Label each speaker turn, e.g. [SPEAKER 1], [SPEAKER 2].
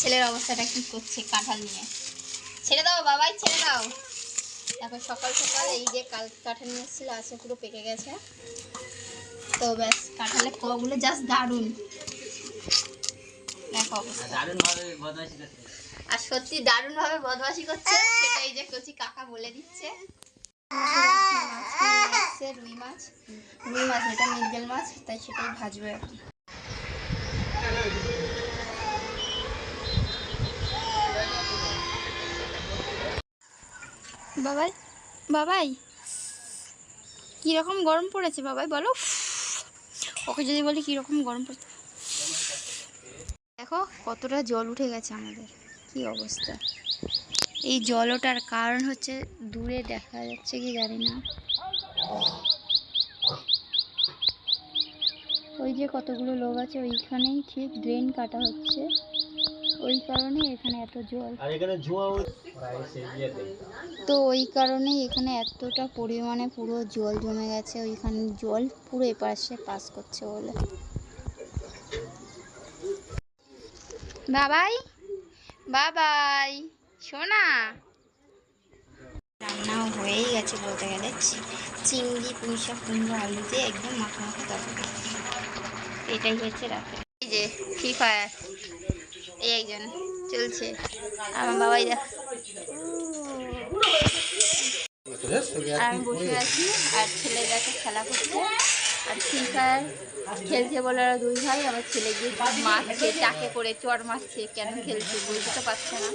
[SPEAKER 1] ছেলের অবস্থাটা কি করছে কাঁঠাল নিয়ে? ছেড়ে দাও বাবাই ছেড়ে দাও। এখন সকাল সকাল এই যে কাল কাঁঠাল নিয়ে এসেছিল আছে পুরো পেকে গেছে। তো ব্যাস কাঁঠালের কগুলো জাস্ট দারুণ। আর সত্যি দারুণ ভাবে বদমাশি করছে। সেটা এই যে কচি কাকা বলে দিচ্ছে। রুই মাছ রুই মাছ। এটা মৃগেল মাছ তাই সেটাই ভাজবে এখন। বাবাই বাবাই। কীরকম গরম পড়েছে বাবাই, বলো? ওকে যদি বলি কীরকম গরম পড়েছে। দেখো, কতটা জল উঠে গেছে আমাদের। কি অবস্থা। এই জল ওঠার কারণ হচ্ছে দূরে দেখা যাচ্ছে কি জানি না। ওই যে কতগুলো লোক আছে, ওইখানেই ঠিক ড্রেন কাটা হচ্ছে। ওই কারণে এখানে এত জল।
[SPEAKER 2] আর এখানে ধোঁয়া
[SPEAKER 1] তো ওই কারণেই এখানে এতটা পরিমাণে পুরো জল জমে গেছে ওইখানে জল পুরো এপাশে পাস করছে বলে। বাবাই বাবাই শোনা রান্নাও হয়েই গেছে বলতে গেলে। চিংড়ি পুঁইশাক কুমড়ো আলু দিয়ে একদম মাখা মাখা তরকারি। এটাই হচ্ছে রাতে এই যে ফ্রি ফায়ার এই একজন, চলছে। আমার বাবাই দেখ। আর আমি বসে আছি, আর ছেলে দেখে খেলা করছে। আর ফায়ার খেলছে বলে দুই ভাই আমার ছেলে গিয়ে মারছে, চাকে করে চর মারছে। কেন খেলছে বুঝতে পারছে না।